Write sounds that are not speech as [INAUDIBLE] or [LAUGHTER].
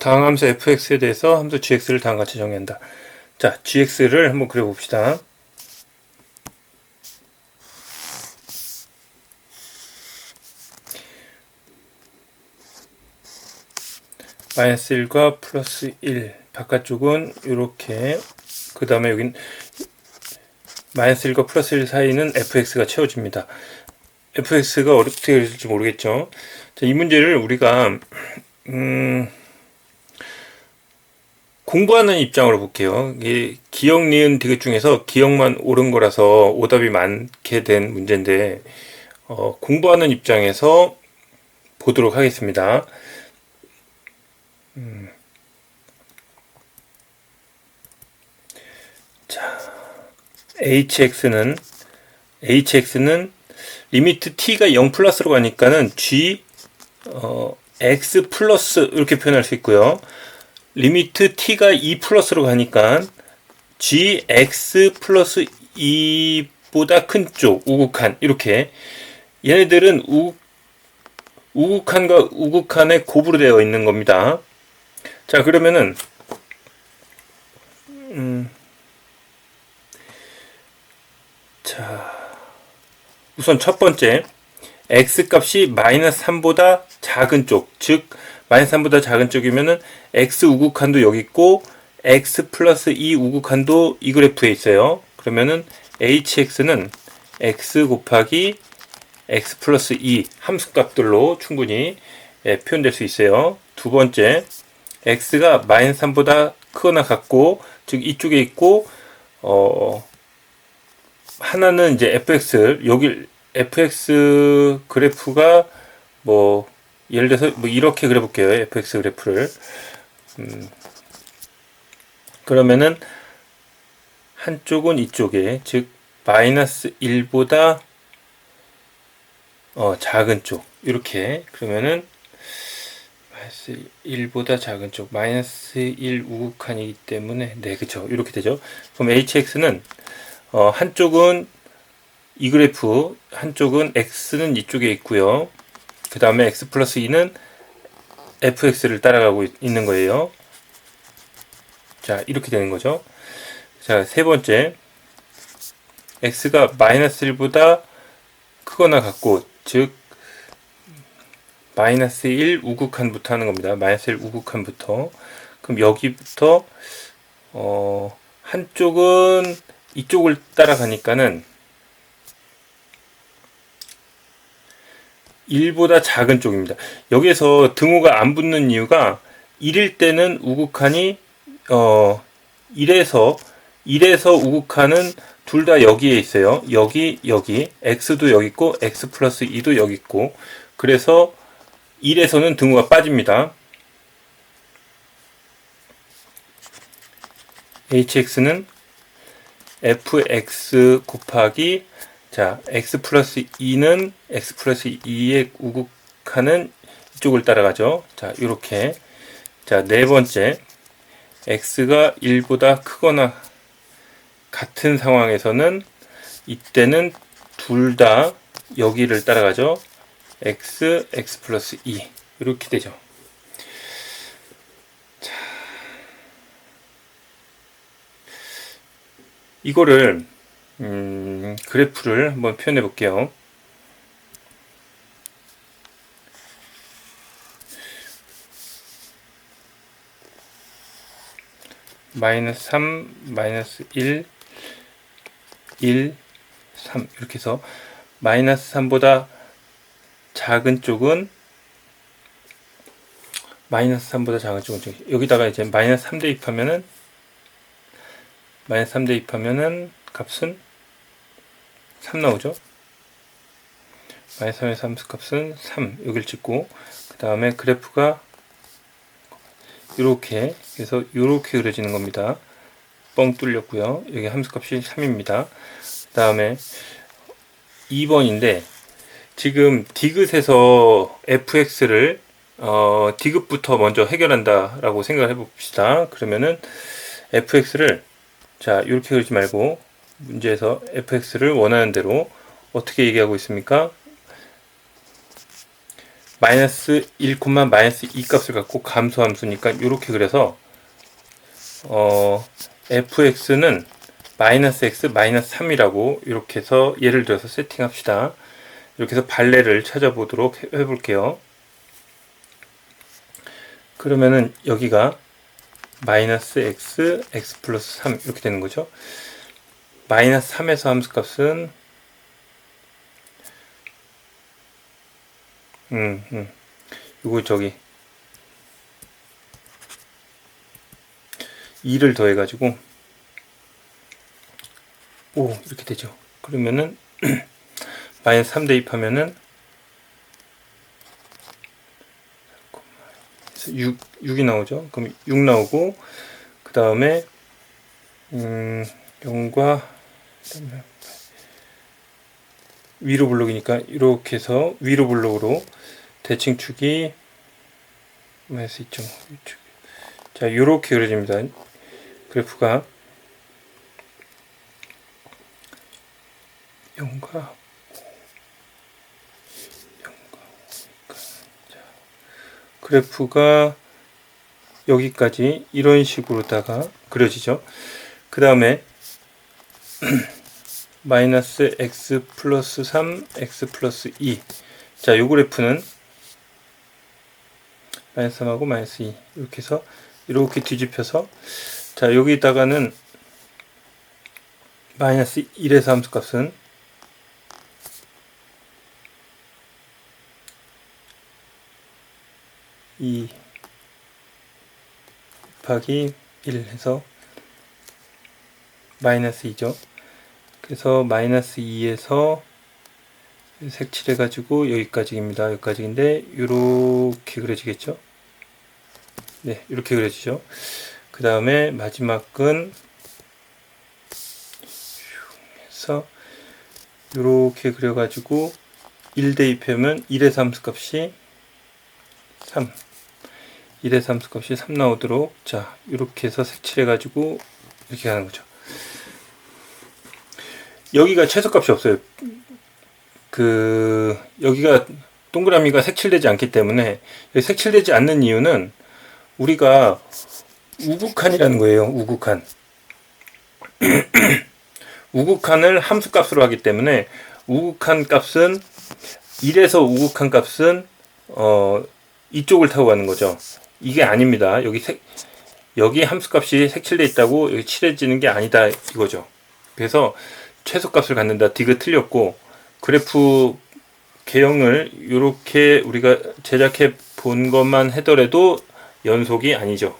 다음 함수 fx에 대해서 함수 gx를 다음 같이 정의한다. 자, gx를 한번 그려봅시다. 마이너스 1과 플러스 1 바깥쪽은 이렇게 그 다음에 여긴 마이너스 1과 플러스 1 사이는 fx가 채워집니다. fx가 어떻게 될지 모르겠죠. 자, 이 문제를 우리가 음, 공부하는 입장으로 볼게요. 이 기억, 니은, 디귿 중에서 기억만 옳은 거라서 오답이 많게 된 문제인데 어, 공부하는 입장에서 보도록 하겠습니다. 음. 자, hx는 hx는 리미트 t가 0 플러스로 가니까는 g 어, x 플러스 이렇게 표현할 수 있고요. 리미트 t가 2 플러스로 가니까 gx 플러스 2보다 큰 쪽 우극한 이렇게 얘네들은 우, 우극한과 우극한의 곱으로 되어 있는 겁니다. 자 그러면은 음, 자 우선 첫 번째 x 값이 마이너스 3보다 작은 쪽, 즉 마이너스 3보다 작은 쪽이면은 x 우극한도 여기 있고 x 플러스 2 우극한도 이 그래프에 있어요. 그러면은 hx는 x 곱하기 x 플러스 2 함수값들로 충분히 예, 표현될 수 있어요. 두 번째, x가 마이너스 3보다 크거나 같고, 즉 이쪽에 있고, 어, 하나는 이제 fx, 여기 fx 그래프가 뭐 예를 들어서 뭐 이렇게 그려볼게요. fx 그래프를. 음, 그러면은 한쪽은 이쪽에 즉 마이너스 1보다 어, 작은 쪽 이렇게 그러면은 마이너스 1보다 작은 쪽 마이너스 1 우극한이기 때문에 네 그쵸 이렇게 되죠. 그럼 hx는 어, 한쪽은 이 그래프 한쪽은 x는 이쪽에 있고요. 그 다음에 x 플러스 2는 fx를 따라가고 있는 거예요. 자, 이렇게 되는 거죠. 자, 세 번째. x가 마이너스 1보다 크거나 같고, 즉, 마이너스 1 우극한부터 하는 겁니다. 마이너스 1 우극한부터. 그럼 여기부터, 어, 한쪽은 이쪽을 따라가니까는 1보다 작은 쪽입니다. 여기에서 등호가 안 붙는 이유가 1일 때는 우극한이 어 1에서 1에서 우극한은 둘 다 여기에 있어요. 여기 여기 x도 여기 있고 x 플러스 2도 여기 있고 그래서 1에서는 등호가 빠집니다. hx는 fx 곱하기 자 x 플러스 2는 x 플러스 2의 우극하는 이쪽을 따라가죠. 자 이렇게 자 네 번째 x가 1보다 크거나 같은 상황에서는 이때는 둘 다 여기를 따라가죠. x, x 플러스 2 이렇게 되죠. 자, 이거를 음, 그래프를 한번 표현해 볼게요. 마이너스 3, 마이너스 1, 1, 3 이렇게 해서 마이너스 3보다 작은 쪽은 마이너스 3보다 작은 쪽은 여기다가 이제 마이너스 3 대입하면은 마이너스 3 대입하면은 값은 3 나오죠. 마이너스 3의 함수값은 3 여기를 찍고 그 다음에 그래프가 이렇게 그래서 이렇게 그려지는 겁니다. 뻥 뚫렸고요. 여기 함수값이 3입니다. 그 다음에 2번인데 지금 디귿에서 fx를 어, 디귿부터 먼저 해결한다 라고 생각을 해봅시다. 그러면은 fx를 자 이렇게 그리지 말고 문제에서 fx를 원하는 대로 어떻게 얘기하고 있습니까? 마이너스 1, 마이너스 2 값을 갖고 감소함수니까 이렇게 그래서 어, fx는 마이너스 x 마이너스 3이라고 이렇게 해서 예를 들어서 세팅합시다. 이렇게 해서 발레를 찾아보도록 해- 해볼게요. 그러면은 여기가 마이너스 x, x 플러스 3 이렇게 되는 거죠. 마이너스 3에서 함수값은 음, 음. 이거 저기 2를 더해 가지고 오 이렇게 되죠. 그러면은 [CLEARS THROAT] 마이너스 3 대입하면은 6, 6이 나오죠. 그럼 6 나오고 그 다음에 음, 0과 위로 블록이니까 이렇게 해서 위로 블록으로 대칭 축이 마이너스 2.5 위축. 자 이렇게 그려집니다. 그래프가 0과 0과 그래프가 여기까지 이런 식으로다가 그려지죠. 그 다음에 [CLEARS THROAT] 마이너스 x 플러스 3, x 플러스 2. 자, 요 그래프는 마이너스 3하고 마이너스 2. 이렇게 해서 이렇게 뒤집혀서 자, 여기다가는 마이너스 1에서 함수값은 이 곱하기 1 해서 마이너스 2죠. 그래서 마이너스 2에서 색칠해 가지고 여기까지입니다. 여기까지인데 이렇게 그려지겠죠? 네, 이렇게 그려지죠. 그 다음에 마지막은 해서 이렇게 그려가지고 1 대입하면 1의 함수값이 3 1의 함수값이 3 나오도록 자 이렇게 해서 색칠해가지고 이렇게 하는 거죠. 여기가 최소값이 없어요. 그 여기가 동그라미가 색칠되지 않기 때문에 색칠되지 않는 이유는 우리가 우극한이라는 거예요. 우극한. [CLEARS THROAT] 우극한을 함수값으로 하기 때문에 우극한 값은 1에서 우극한 값은 어 이쪽을 타고 가는 거죠. 이게 아닙니다. 여기 색 여기 함수값이 색칠돼 있다고 여기 칠해지는 게 아니다 이거죠. 그래서 최소값을 갖는다. 디그 틀렸고 그래프 개형을 이렇게 우리가 제작해 본 것만 하더라도 연속이 아니죠.